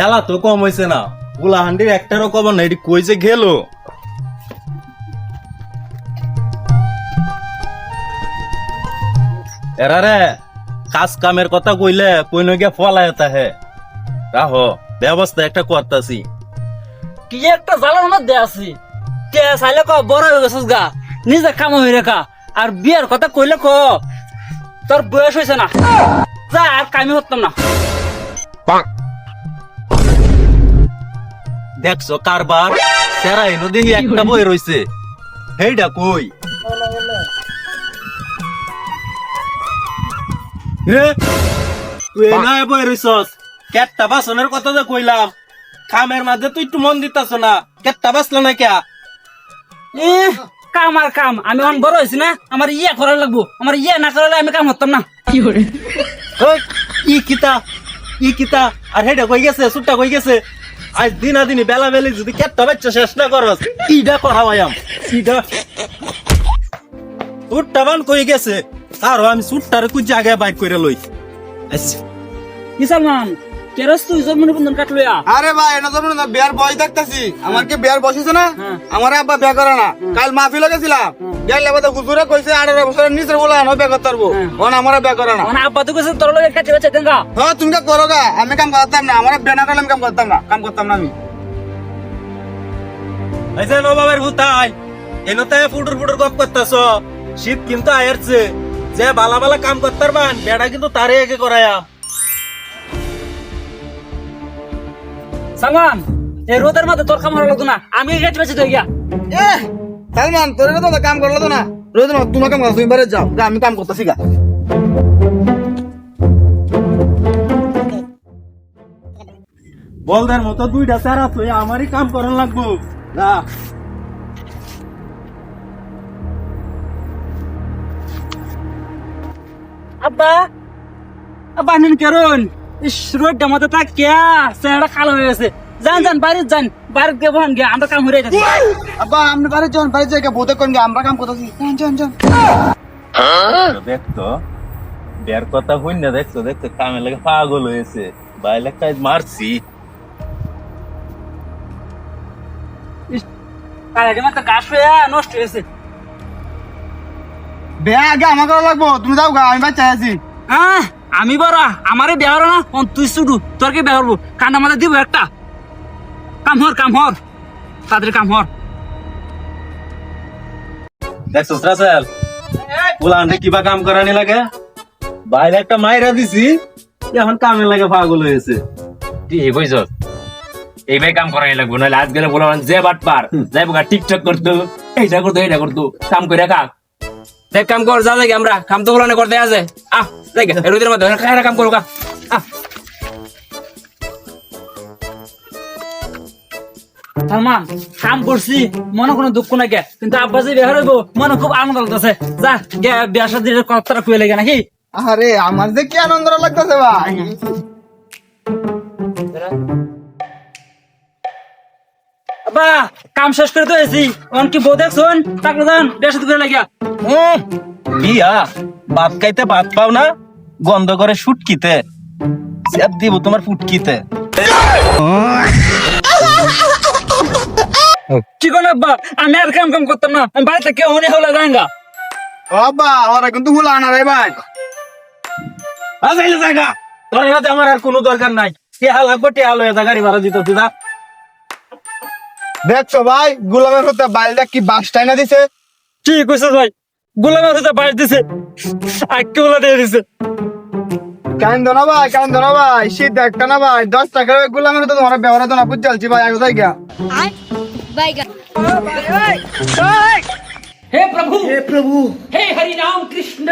ভেলা তো কম হয়েছে না। গুলাহান্ডির একটারও কম না এটি কই যে গেল? এরা রে কাজ কামের কথা কইলে কই গিয়া ফলায় হে রাহ ব্যবস্থা একটা করতাছি। কি একটা জ্বালার মধ্যে আছি। কে চাইলে ক বড় হয়ে গেছিস গা। নিজে কাম হয়ে রেখা। আর বিয়ের কথা কইলে ক তোর বয়স হয়েছে না। যা আর কামি করতাম না। দেখছ কারবার সেরা এনো দেখি একটা বই রইছে হেইডা কই? রে তুই না বই রইছস। কেটটা বাসনের কথা যে কইলাম খামের মাঝে তুই একটু মন দিতাছ না। কেটটা বাসলো না কে? কাম আর কাম আমি অন বড় হয়েছি না আমার ইয়ে করার লাগবো আমার ইয়ে না করলে আমি কাম হতাম না। ওই, ই কিতা ই কিতা আর হেডা কই গেছে সুট্টা কই গেছে? আজ দিনা দিনি বেলা বেলি যদি কেটটা বাচ্চা শেষ না করস ইডা করাবায়াম ইডা। সুট্টা বান কই গেছে? আর আমি সুট্টারে কুই জায়গায় বাইক করে লই। আচ্ছা। কি কেরস তুই জন্ম নিবন্ধন কাটলো আরে ভাই এটা তো না বিয়ার বয়স দেখতেছি। আমার কি বিয়ার বসেছে না? হ্যাঁ। আমার আব্বা বিয়া করে না। কাল মাহফিল গেছিলাম। গেলে বাদে হুজুরে কইছে বছরের বলে আনো। ওন আমার না। মানে আব্বা তো কইছে তোর লগে হ্যাঁ তুমি কা করো গা আমি কাম করতাম না আমার বিয়া না করলে আমি কাম করতাম না কাম করতাম না আমি। এই যে নবাবের হুতাই এনতে ফুটুর ফুটুর গপ করতেছ শীত কিন্তু আয়ারছে। যে বালা বালা কাম করতে পারবান বেড়া কিন্তু তারে একে করায়া। সালমান এই রোদের মধ্যে তোর কাম লাগতো না আমি বাচ্চা তুই গিয়া। এ সালমান তোর তো কাম করল তো না। রোজ না তোমার কাম করো তুমি বাইরে যাও। আমি কাম করতেছি গা। বলদের মতো দুইটা চারা তুই আমারই কাম করার লাগবো। না আব্বা। আব্বা নিন কেরন? ইস রোডটা মধ্যে তা কে চেহারা কালো হয়ে গেছে। যান যান বাড়ির যান বাড়ির গে বহান গে আমরা কাম হয়ে যাচ্ছি। আব্বা আপনি বাইরে যান যাই বোধ করেন গা, আমরা কাম করতেছি। যান যান যান দেখতো বের কথা হইন না দেখতো দেখতো কামে লাগে পাগল হয়েছে বাইলে কাজ মারছি। কালাটি মাত্র গাছ হয়ে নষ্ট হয়েছে বিয়া আগে আমার লাগবো তুমি যাও গা আমি বাচ্চা আছি। আহ, আমি বড় আমারে বিয়া হলো না? তুই শুধু তোর কি বিয়া হব কান আমাদের দিব একটা? কাম হর কাম হর। তাদের কাম হর। দেখছ রাসেল উলান্ডে কিবা কাম করানি লাগে। বাইরে একটা মাইরা দিছি এখন কামে লাগে পাগল হয়েছে। তুই এই কইছ? এই ভাই কাম করাই লাগবো নাহলে আজ গেলে বলো যে বাট পার যাই বোকা টিকটক করতো এইটা করতো এইটা করতো কাম করে কাক দেখ কাম কর যা দেখি আমরা কাম তো বলো না করতে আছে। আহ দেখ রোদের মধ্যে কাম করো কা আহ। কাম করছি মনে কোনো দুঃখ নাই গে। কিন্তু আব্বা যে বিয়া হইব মনে খুব আনন্দ লাগতেছে। যা গে বিয়া সাথে কথাটা কুয়ে লাগে নাকি? আরে আমার যে কি আনন্দ লাগতেছে ভাই। আব্বা কাম শেষ করে তো এসি অন কি বউ দেখছুন? তাকে যান বিয়া সাথে করে লাগিয়া। উম, বিয়া? ভাত খাইতে ভাত পাও না? গন্ধ করে শুটকিতে চেপ দিব তোমার ফুটকিতে। কি কোন আব্বা? আমি আর কাম কাম করতাম না। আমি বাড়িতে কেউ হলে যাঙ্গা ও আব্বা ওরা কিন্তু হুলা আনা রে ভাই। আসাইলে জায়গা। তোর হাতে আমার আর কোনো দরকার নাই। টিয়া লাগবে টিয়া লয়ে যা গাড়ি ভাড়া দিতে দিদা দেখছ ভাই গুলামের হতে বাইলটা কি বাস টাইনা দিছে? ঠিক কইছে ভাই? গোলাম আছে বাইরে দিছে। আক্কে বলা দিয়ে দিছে। কান্দ না ভাই কান্দ না ভাই। শীত একটা না ভাই। দশ টাকার গুলামের হতে তোমার ব্যবহার তো না বুঝ চলছি ভাই আগে যাই গা বাই হে প্রভু হে প্রভু হে হরি রাম কৃষ্ণ